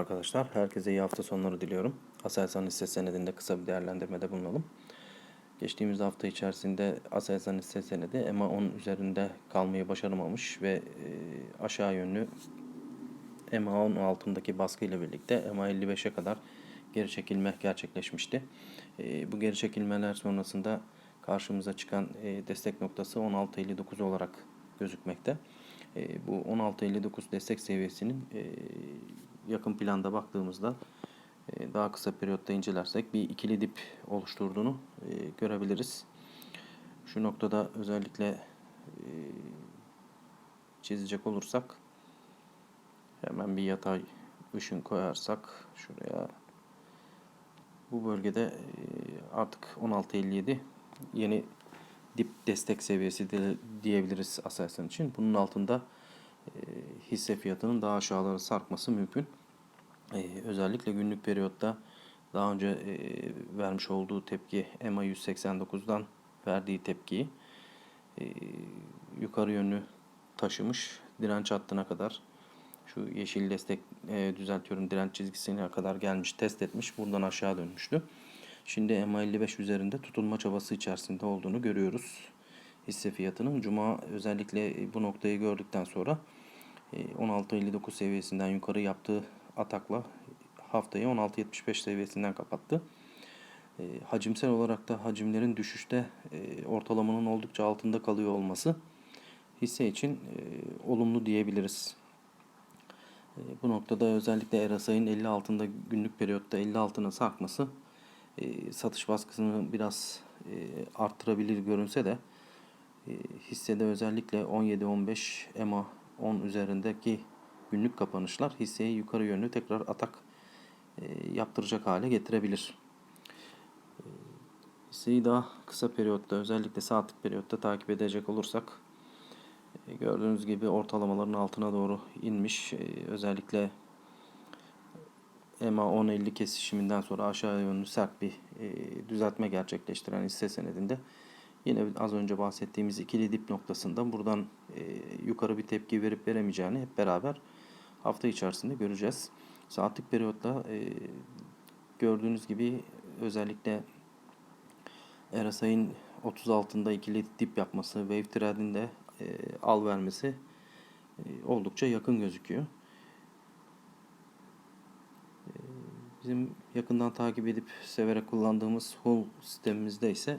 arkadaşlar. Herkese iyi hafta sonları diliyorum. Aselsan hisse senedinde kısa bir değerlendirmede bulunalım. Geçtiğimiz hafta içerisinde Aselsan hisse senedi EMA 10 üzerinde kalmayı başaramamış ve e, aşağı yönlü EMA 10 altındaki baskı ile birlikte EMA 55'e kadar geri çekilme gerçekleşmişti. E, bu geri çekilmeler sonrasında karşımıza çıkan e, destek noktası 16.59 olarak gözükmekte. E, bu 16.59 destek seviyesinin e, yakın planda baktığımızda e, daha kısa periyotta incelersek bir ikili dip oluşturduğunu e, görebiliriz. Şu noktada özellikle e, çizecek olursak hemen bir yatay ışın koyarsak şuraya bu bölgede artık 16.57 yeni dip destek seviyesi diyebiliriz Aselsan için. Bunun altında hisse fiyatının daha aşağılara sarkması mümkün. E, özellikle günlük periyotta daha önce e, vermiş olduğu tepki EMA 189'dan verdiği tepkiyi e, yukarı yönlü taşımış direnç hattına kadar şu yeşil destek e, düzeltiyorum direnç çizgisine kadar gelmiş test etmiş buradan aşağı dönmüştü. Şimdi MA55 üzerinde tutulma çabası içerisinde olduğunu görüyoruz. Hisse fiyatının Cuma özellikle bu noktayı gördükten sonra 16.59 seviyesinden yukarı yaptığı atakla haftayı 16.75 seviyesinden kapattı. Hacimsel olarak da hacimlerin düşüşte ortalamanın oldukça altında kalıyor olması hisse için olumlu diyebiliriz. Bu noktada özellikle Erasay'ın 50 altında günlük periyotta 50 altına sarkması e, satış baskısını biraz e, arttırabilir görünse de e, hissede özellikle 17-15 EMA 10 üzerindeki günlük kapanışlar hisseyi yukarı yönlü tekrar atak e, yaptıracak hale getirebilir. E, hisseyi daha kısa periyotta özellikle saatlik periyotta takip edecek olursak e, gördüğünüz gibi ortalamaların altına doğru inmiş. Özellikle EMA 10.50 kesişiminden sonra aşağı yönlü sert bir düzeltme gerçekleştiren hisse senedinde yine az önce bahsettiğimiz ikili dip noktasında buradan e, yukarı bir tepki verip veremeyeceğini hep beraber hafta içerisinde göreceğiz. Saatlik periyotta e, gördüğünüz gibi özellikle RSI'nin 30 altında ikili dip yapması, wave trendinde e, al vermesi e, oldukça yakın gözüküyor. Bizim yakından takip edip severek kullandığımız Hull sistemimizde ise e,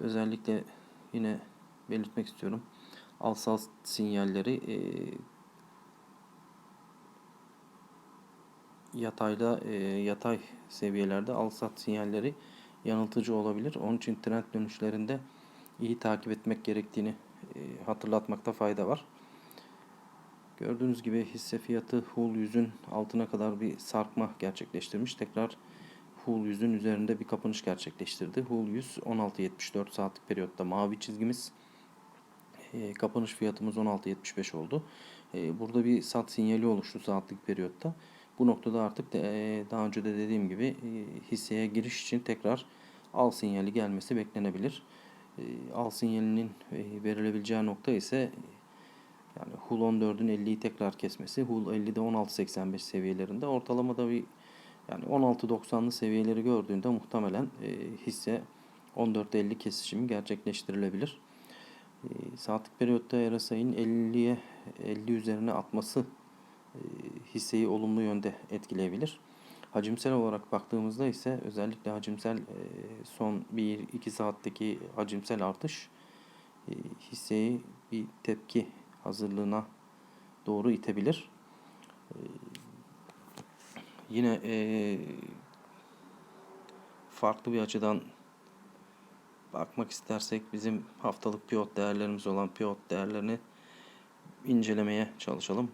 özellikle yine belirtmek istiyorum. Alsal sinyalleri e, yatayda e, yatay seviyelerde alsat sinyalleri yanıltıcı olabilir. Onun için trend dönüşlerinde iyi takip etmek gerektiğini e, hatırlatmakta fayda var. Gördüğünüz gibi hisse fiyatı Hull 100'ün altına kadar bir sarkma gerçekleştirmiş. Tekrar Hull 100'ün üzerinde bir kapanış gerçekleştirdi. Hull 100 16.74 saatlik periyotta mavi çizgimiz. E, kapanış fiyatımız 16.75 oldu. E, burada bir sat sinyali oluştu saatlik periyotta. Bu noktada artık de, e, daha önce de dediğim gibi e, hisseye giriş için tekrar al sinyali gelmesi beklenebilir. E, al sinyalinin e, verilebileceği nokta ise yani Hull 14'ün 50'yi tekrar kesmesi. Hull 50'de 16.85 seviyelerinde. Ortalamada bir yani 16.90'lı seviyeleri gördüğünde muhtemelen e, hisse 14.50 kesişimi gerçekleştirilebilir. E, saatlik periyotta RSI'nin 50'ye 50 üzerine atması e, hisseyi olumlu yönde etkileyebilir. Hacimsel olarak baktığımızda ise özellikle hacimsel e, son 1-2 saatteki hacimsel artış e, hisseyi bir tepki hazırlığına doğru itebilir. Ee, yine e, farklı bir açıdan bakmak istersek bizim haftalık piyot değerlerimiz olan piyot değerlerini incelemeye çalışalım.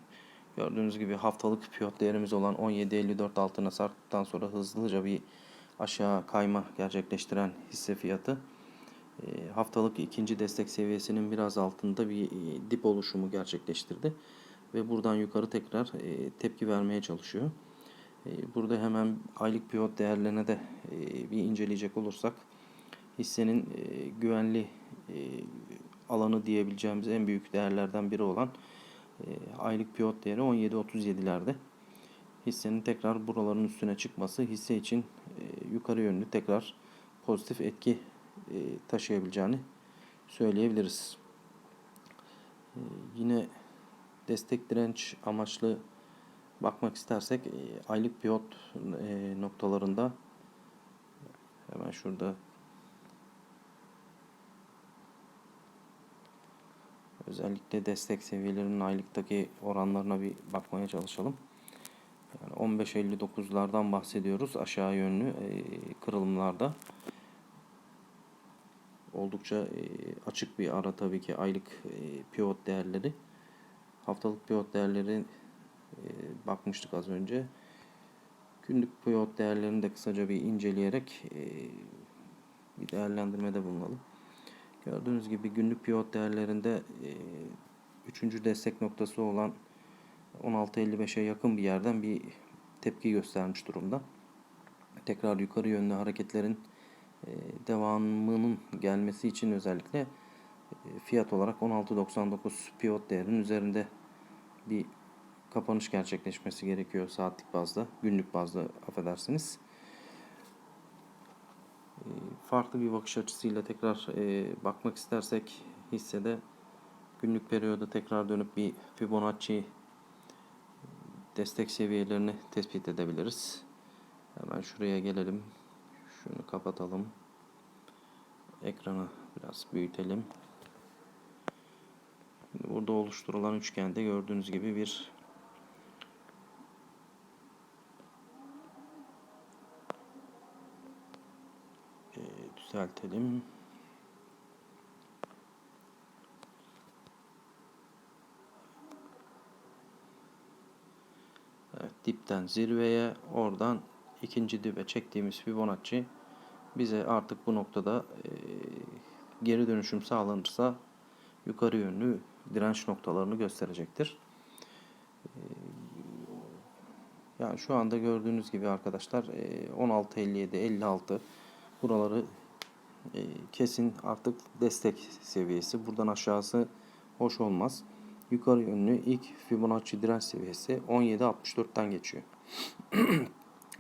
Gördüğünüz gibi haftalık piyot değerimiz olan 17.54 altına sarktıktan sonra hızlıca bir aşağı kayma gerçekleştiren hisse fiyatı ee, haftalık ikinci destek seviyesinin biraz altında bir e, dip oluşumu gerçekleştirdi. Ve buradan yukarı tekrar e, tepki vermeye çalışıyor. E, burada hemen aylık pivot değerlerine de bir inceleyecek olursak hissenin güvenli alanı diyebileceğimiz en büyük değerlerden biri olan aylık pivot değeri 17.37'lerde. hissenin tekrar buraların üstüne çıkması hisse için e, yukarı yönlü tekrar pozitif etki e, taşıyabileceğini söyleyebiliriz. E, yine destek direnç amaçlı bakmak istersek e, aylık pivot e, noktalarında hemen şurada özellikle destek seviyelerinin aylıktaki oranlarına bir bakmaya çalışalım. Yani 15.59'lardan bahsediyoruz aşağı yönlü e, kırılımlarda. Oldukça açık bir ara tabii ki aylık pivot değerleri. Haftalık pivot değerleri bakmıştık az önce. Günlük pivot değerlerini de kısaca bir inceleyerek e, bir değerlendirmede bulunalım. Gördüğünüz gibi günlük pivot değerlerinde e, üçüncü destek noktası olan 16.55'e yakın bir yerden bir tepki göstermiş durumda. Tekrar yukarı yönlü hareketlerin e, devamının gelmesi için özellikle e, fiyat olarak 16.99 pivot değerinin üzerinde bir kapanış gerçekleşmesi gerekiyor saatlik bazda, günlük bazda affedersiniz. E, farklı bir bakış açısıyla tekrar bakmak istersek hissede günlük periyoda tekrar dönüp bir Fibonacci destek seviyelerini tespit edebiliriz. Hemen şuraya gelelim. Şunu kapatalım. Ekranı biraz büyütelim. Burada oluşturulan üçgende gördüğünüz gibi bir e, düzeltelim. Evet, dipten zirveye oradan ikinci dibe çektiğimiz Fibonacci bize artık bu noktada e, geri dönüşüm sağlanırsa yukarı yönlü direnç noktalarını gösterecektir. E, yani şu anda gördüğünüz gibi arkadaşlar e, 16.57 56 buraları e, kesin artık destek seviyesi. Buradan aşağısı hoş olmaz. Yukarı yönlü ilk Fibonacci direnç seviyesi 17.64'ten geçiyor.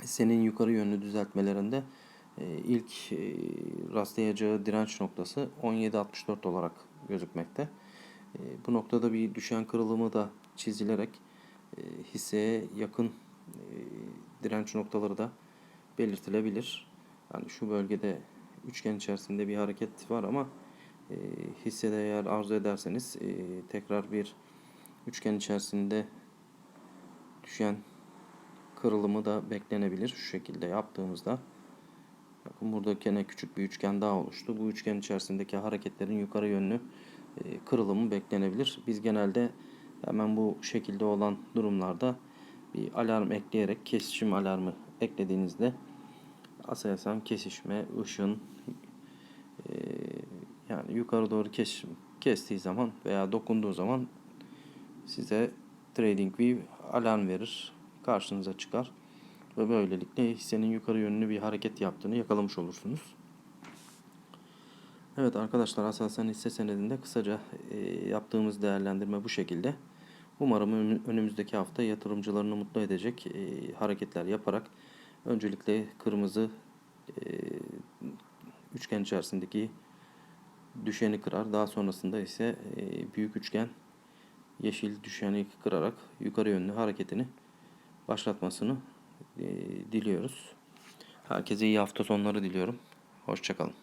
Senin yukarı yönlü düzeltmelerinde e, ilk e, rastlayacağı direnç noktası 17.64 olarak gözükmekte. E, bu noktada bir düşen kırılımı da çizilerek hisseye yakın direnç noktaları da belirtilebilir. Yani şu bölgede üçgen içerisinde bir hareket var ama hissede eğer arzu ederseniz tekrar bir üçgen içerisinde düşen kırılımı da beklenebilir şu şekilde yaptığımızda. Bakın burada gene küçük bir üçgen daha oluştu. Bu üçgen içerisindeki hareketlerin yukarı yönlü e, kırılımı beklenebilir. Biz genelde hemen bu şekilde olan durumlarda bir alarm ekleyerek kesişim alarmı eklediğinizde aselsan kesişme, ışın e, yani yukarı doğru kes, kestiği zaman veya dokunduğu zaman size TradingView alarm verir. Karşınıza çıkar ve böylelikle hissenin yukarı yönlü bir hareket yaptığını yakalamış olursunuz. Evet arkadaşlar Aselsan hisse senedinde kısaca e, yaptığımız değerlendirme bu şekilde. Umarım önümüzdeki hafta yatırımcılarını mutlu edecek e, hareketler yaparak öncelikle kırmızı e, üçgen içerisindeki düşeni kırar. Daha sonrasında ise e, büyük üçgen yeşil düşeni kırarak yukarı yönlü hareketini başlatmasını e, diliyoruz. Herkese iyi hafta sonları diliyorum. Hoşçakalın.